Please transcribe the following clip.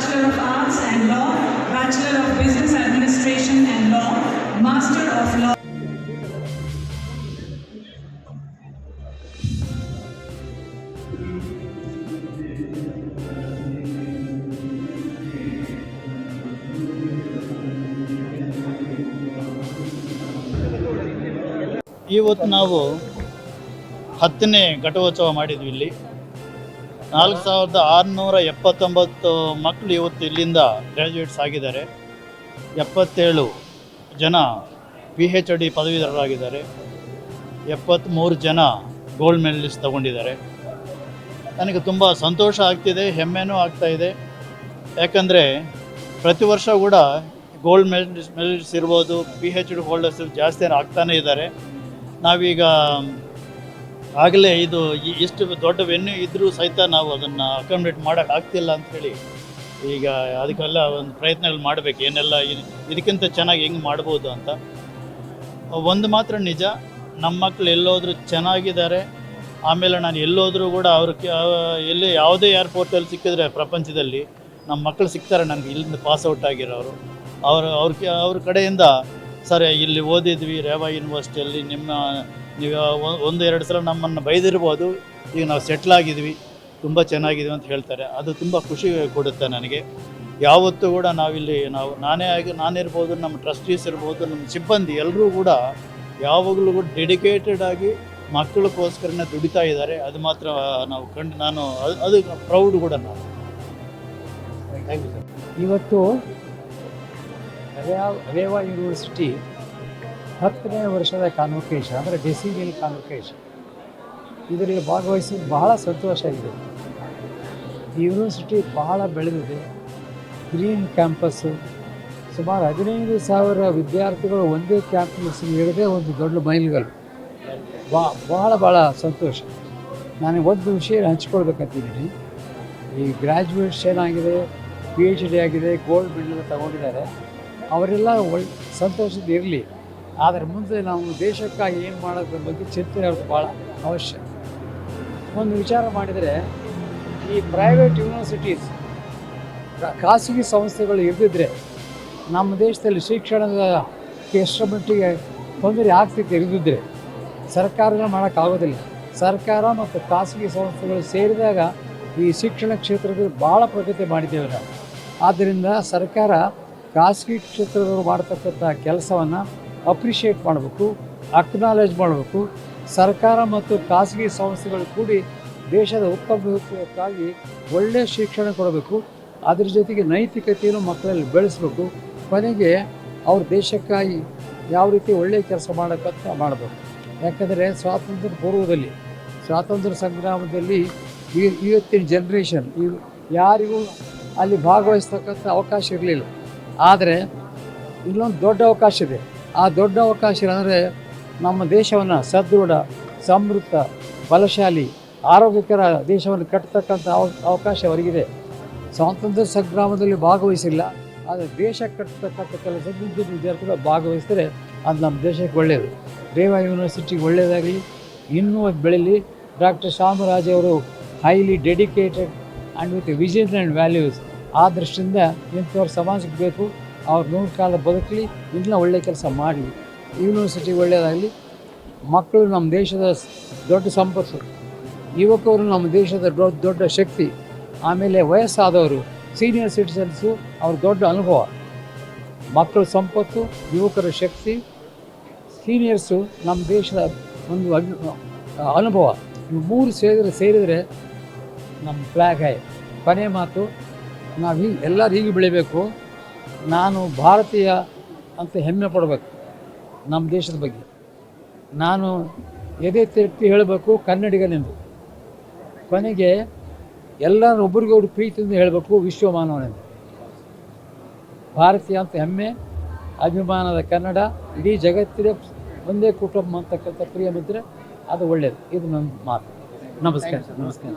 Bachelor of Arts and Law, Bachelor of Business Administration and Law, Master of Law. ಇವತ್ತು ನಾವು ಹತ್ತನೇ ಘಟೋತ್ಸವ ಮಾಡಿದ್ವಿ ಇಲ್ಲಿ ನಾಲ್ಕು ಸಾವಿರದ ಆರುನೂರ ಎಪ್ಪತ್ತೊಂಬತ್ತು ಮಕ್ಕಳು ಇವತ್ತು ಇಲ್ಲಿಂದ ಗ್ರ್ಯಾಜುಯೇಟ್ಸ್ ಆಗಿದ್ದಾರೆ. ಎಪ್ಪತ್ತೇಳು ಜನ ಪಿ ಹೆಚ್ ಡಿ ಪದವೀಧರರಾಗಿದ್ದಾರೆ. ಎಪ್ಪತ್ತ್ಮೂರು ಜನ ಗೋಲ್ಡ್ ಮೆಡಲಿಸ್ಟ್ ತಗೊಂಡಿದ್ದಾರೆ. ನನಗೆ ತುಂಬ ಸಂತೋಷ ಆಗ್ತಿದೆ, ಹೆಮ್ಮೆನೂ ಆಗ್ತಾ ಇದೆ. ಯಾಕಂದರೆ ಪ್ರತಿ ವರ್ಷ ಕೂಡ ಗೋಲ್ಡ್ ಮೆಡಲಿಸ್ಟ್ ಮೆಡಲಿಸ್ಟ್ ಇರ್ಬೋದು ಪಿ ಹೆಚ್ ಡಿ ಹೋಲ್ಡರ್ಸ್ ಜಾಸ್ತಿ ಆಗ್ತಾನೇ ಇದ್ದಾರೆ. ನಾವೀಗ ಆಗಲೇ ಇದು ಎಷ್ಟು ದೊಡ್ಡ ವೆನ್ಯೂ ಇದ್ದರೂ ಸಹಿತ ನಾವು ಅದನ್ನು ಅಕಾಮಿಡೇಟ್ ಮಾಡೋಕೆ ಆಗ್ತಿಲ್ಲ ಅಂಥೇಳಿ ಈಗ ಅದಕ್ಕೆಲ್ಲ ಒಂದು ಪ್ರಯತ್ನಗಳು ಮಾಡಬೇಕು. ಏನೆಲ್ಲ ಇದಕ್ಕಿಂತ ಚೆನ್ನಾಗಿ ಹೆಂಗೆ ಮಾಡ್ಬೋದು ಅಂತ. ಒಂದು ಮಾತ್ರ ನಿಜ, ನಮ್ಮ ಮಕ್ಕಳು ಎಲ್ಲೋದ್ರೂ ಚೆನ್ನಾಗಿದ್ದಾರೆ. ಆಮೇಲೆ ನಾನು ಎಲ್ಲೋದ್ರೂ ಕೂಡ ಅವ್ರ ಎಲ್ಲಿ ಯಾವುದೇ ಏರ್ಪೋರ್ಟಲ್ಲಿ ಸಿಕ್ಕಿದ್ರೆ ಪ್ರಪಂಚದಲ್ಲಿ ನಮ್ಮ ಮಕ್ಕಳು ಸಿಗ್ತಾರೆ ನನಗೆ, ಇಲ್ಲಿಂದ ಪಾಸ್ಔಟ್ ಆಗಿರೋರು. ಅವರು ಅವ್ರ ಅವ್ರ ಕಡೆಯಿಂದ, ಸರಿ, ಇಲ್ಲಿ ಓದಿದ್ವಿ, ರೇವಾ ಯೂನಿವರ್ಸಿಟಿಯಲ್ಲಿ ನಿಮ್ಮ ಒ- ಒಂದು ಎರಡು ಸಲ ನಮ್ಮನ್ನು ಬೈದಿರ್ಬೋದು. ಈಗ ನಾವು ಸೆಟ್ಲ್ ಆಗಿದ್ವಿ. ತುಂಬ ಚೆನ್ನಾಗಿದ್ವಿ ಅಂತ ಹೇಳ್ತಾರೆ. ಅದು ತುಂಬ ಖುಷಿ ಕೊಡುತ್ತೆ ನನಗೆ. ಯಾವತ್ತೂ ಕೂಡ ನಾವಿಲ್ಲಿ ನಾವು ನಾನೇ ಆಗಿ ನಾನಿರ್ಬೋದು, ನಮ್ಮ ಟ್ರಸ್ಟೀಸ್ ಇರ್ಬೋದು, ನಮ್ಮ ಸಿಬ್ಬಂದಿ ಎಲ್ಲರೂ ಕೂಡ ಯಾವಾಗಲೂ ಕೂಡ ಡೆಡಿಕೇಟೆಡ್ ಆಗಿ ಮಕ್ಕಳಿಗೋಸ್ಕರನೇ ದುಡಿತಾ ಇದ್ದಾರೆ. ಅದು ಮಾತ್ರ ನಾವು ಕಂಡು ನಾನು ಅದು ಪ್ರೌಡ್ ಕೂಡ ನಾನು. ಥ್ಯಾಂಕ್ ಯು ಸರ್ ಇವತ್ತು ಅರೇವಾ ರೇವಾ ಯೂನಿವರ್ಸಿಟಿ ಹತ್ತನೇ ವರ್ಷದ ಕಾನ್ವೊಕೇಶನ್ ಅಂದರೆ ಡಿಸಿಬಿಲ್ ಕಾನ್ವೊಕೇಶನ್ ಇದರಲ್ಲಿ ಭಾಗವಹಿಸಿ ಬಹಳ ಸಂತೋಷ ಆಗಿದೆ ಯೂನಿವರ್ಸಿಟಿ ಬಹಳ ಬೆಳೆದಿದೆ. ಗ್ರೀನ್ ಕ್ಯಾಂಪಸ್ಸು ಸುಮಾರು ಹದಿನೈದು ಸಾವಿರ ವಿದ್ಯಾರ್ಥಿಗಳು ಒಂದೇ ಕ್ಯಾಂಪಸ್ ಇಡದೆ ಒಂದು ದೊಡ್ಡ ಮೈಲುಗಳು. ಬಾ, ಬಹಳ ಭಾಳ ಸಂತೋಷ. ನಾನು ಒಂದು ವಿಷಯ ಹಂಚ್ಕೊಳ್ಬೇಕಂತಿದ್ದೀನಿ. ಈ ಗ್ರ್ಯಾಜುಯೇಷನ್ ಆಗಿದೆ ಪಿ ಎಚ್ ಡಿ ಆಗಿದೆ ಗೋಲ್ಡ್ ಮೆಡಲ್ ತಗೊಂಡಿದ್ದಾರೆ. ಅವರೆಲ್ಲ ಒಳ್ಳೆ ಸಂತೋಷದ ಇರಲಿ. ಆದರೆ ಮುಂದೆ ನಾವು ದೇಶಕ್ಕಾಗಿ ಏನು ಮಾಡೋದ್ರ ಬಗ್ಗೆ ಚಿಂತನೆ ಅವ್ರಿಗೆ ಭಾಳ ಅವಶ್ಯ. ಒಂದು ವಿಚಾರ ಮಾಡಿದರೆ, ಈ ಪ್ರೈವೇಟ್ ಯೂನಿವರ್ಸಿಟೀಸ್ ಖಾಸಗಿ ಸಂಸ್ಥೆಗಳು ಇರದಿದ್ದರೆ ನಮ್ಮ ದೇಶದಲ್ಲಿ ಶಿಕ್ಷಣದ ಎಷ್ಟರ ಮಟ್ಟಿಗೆ ತೊಂದರೆ ಆಗ್ತಿತ್ತು ಇರದಿದ್ದರೆ ಸರ್ಕಾರಗಳು ಮಾಡೋಕ್ಕಾಗೋದಿಲ್ಲ ಸರ್ಕಾರ ಮತ್ತು ಖಾಸಗಿ ಸಂಸ್ಥೆಗಳು ಸೇರಿದಾಗ ಈ ಶಿಕ್ಷಣ ಕ್ಷೇತ್ರದಲ್ಲಿ ಭಾಳ ಪ್ರಗತಿ ಮಾಡಿದ್ದೇವೆ ನಾವು. ಆದ್ದರಿಂದ ಸರ್ಕಾರ ಖಾಸಗಿ ಕ್ಷೇತ್ರದವರು ಮಾಡ್ತಕ್ಕಂಥ ಕೆಲಸವನ್ನು ಅಪ್ರಿಷಿಯೇಟ್ ಮಾಡಬೇಕು ಅಕ್ನಾಲೇಜ್ ಮಾಡಬೇಕು. ಸರ್ಕಾರ ಮತ್ತು ಖಾಸಗಿ ಸಂಸ್ಥೆಗಳು ಕೂಡಿ ದೇಶದ ಉತ್ತಮಕ್ಕಾಗಿ ಒಳ್ಳೆಯ ಶಿಕ್ಷಣ ಕೊಡಬೇಕು. ಅದ್ರ ಜೊತೆಗೆ ನೈತಿಕತೆಯನ್ನು ಮಕ್ಕಳಲ್ಲಿ ಬೆಳೆಸಬೇಕು. ಕೊನೆಗೆ ಅವ್ರ ದೇಶಕ್ಕಾಗಿ ಯಾವ ರೀತಿ ಒಳ್ಳೆಯ ಕೆಲಸ ಮಾಡೋಕ್ಕಂತ ಮಾಡಬೇಕು. ಯಾಕಂದರೆ ಸ್ವಾತಂತ್ರ್ಯ ಪೂರ್ವದಲ್ಲಿ, ಸ್ವಾತಂತ್ರ್ಯ ಸಂಗ್ರಾಮದಲ್ಲಿ ಈ ಇವತ್ತಿನ ಜನ್ರೇಷನ್ ಈ ಯಾರಿಗೂ ಅಲ್ಲಿ ಭಾಗವಹಿಸ್ತಕ್ಕಂಥ ಅವಕಾಶ ಇರಲಿಲ್ಲ. ಆದರೆ ಇಲ್ಲೊಂದು ದೊಡ್ಡ ಅವಕಾಶ ಇದೆ. ಆ ದೊಡ್ಡ ಅವಕಾಶ ಅಂದರೆ ನಮ್ಮ ದೇಶವನ್ನು ಸದೃಢ, ಸಮೃದ್ಧ, ಬಲಶಾಲಿ, ಆರೋಗ್ಯಕರ ದೇಶವನ್ನು ಕಟ್ಟತಕ್ಕಂಥ ಅವ, ಅವಕಾಶ ಅವರಿಗಿದೆ. ಸ್ವಾತಂತ್ರ್ಯ ಸಂಗ್ರಾಮದಲ್ಲಿ ಭಾಗವಹಿಸಿಲ್ಲ, ಆದರೆ ದೇಶ ಕಟ್ಟತಕ್ಕಂಥ ಕೆಲಸ ವಿದ್ಯಾರ್ಥಿಗಳು ಭಾಗವಹಿಸಿದರೆ ಅದು ನಮ್ಮ ದೇಶಕ್ಕೆ ಒಳ್ಳೆಯದು ರೇವಾ ಯೂನಿವರ್ಸಿಟಿಗೆ ಒಳ್ಳೆಯದಾಗಲಿ ಇನ್ನೂ ಬೆಳೆಯಲಿ ಡಾಕ್ಟರ್ ಅವರು highly dedicated and with vision and values ಆ ದೃಷ್ಟಿಯಿಂದ ಇಂಥವ್ರು ಸಮಾಜಕ್ಕೆ ಬೇಕು. ಅವ್ರು ನೂರು ಕಾಲ ಬದುಕಲಿ ಇನ್ನೂ ಒಳ್ಳೆ ಕೆಲಸ ಮಾಡಲಿ. ಯೂನಿವರ್ಸಿಟಿ ಒಳ್ಳೆಯದಾಗಲಿ ಮಕ್ಕಳು ನಮ್ಮ ದೇಶದ ದೊಡ್ಡ ಸಂಪತ್ತು. ಯುವಕರು ನಮ್ಮ ದೇಶದ ದೊಡ್ಡ ದೊಡ್ಡ ಶಕ್ತಿ. ಆಮೇಲೆ ವಯಸ್ಸಾದವರು ಸೀನಿಯರ್ ಸಿಟಿಸನ್ಸು ಅವ್ರ ದೊಡ್ಡ ಅನುಭವ. ಮಕ್ಕಳ ಸಂಪತ್ತು, ಯುವಕರ ಶಕ್ತಿ ಸೀನಿಯರ್ಸು ನಮ್ಮ ದೇಶದ ಒಂದು ಅನುಭವ. ಇವು ಮೂರು ಸೇರಿದ್ರೆ, ಸೇರಿದರೆ ನಮ್ಮ ಫ್ಲ್ಯಾಗ್ ಹೈ. ಕೊನೆ ಮಾತು, ನಾವು ಹೀಗೆ, ಎಲ್ಲರೂ ಹೀಗೆ ಬೆಳಿಬೇಕು. ನಾನು ಭಾರತೀಯ ಅಂತ ಹೆಮ್ಮೆ ಪಡಬೇಕು ನಮ್ಮ ದೇಶದ ಬಗ್ಗೆ. ನಾನು ಎದೆ ತಿರುಪ್ತಿ ಹೇಳಬೇಕು ಕನ್ನಡಿಗನೆಂದು ಕೊನೆಗೆ ಎಲ್ಲರೂ ಒಬ್ರಿಗೊಬ್ರು ಪ್ರೀತಿಯಿಂದ ಹೇಳಬೇಕು ವಿಶ್ವ ಮಾನವನೆಂದು ಭಾರತೀಯ ಅಂತ ಹೆಮ್ಮೆ, ಅಭಿಮಾನದ ಕನ್ನಡ, ಇಡೀ ಜಗತ್ತಿನ ಒಂದೇ ಕುಟುಂಬ ಅಂತಕ್ಕಂಥ ಪ್ರಿಯ ಮಿತ್ರ ಅದು ಒಳ್ಳೆಯದು ಇದು ನನ್ನ ಮಾತು. ನಮಸ್ಕಾರ ನಮಸ್ಕಾರ.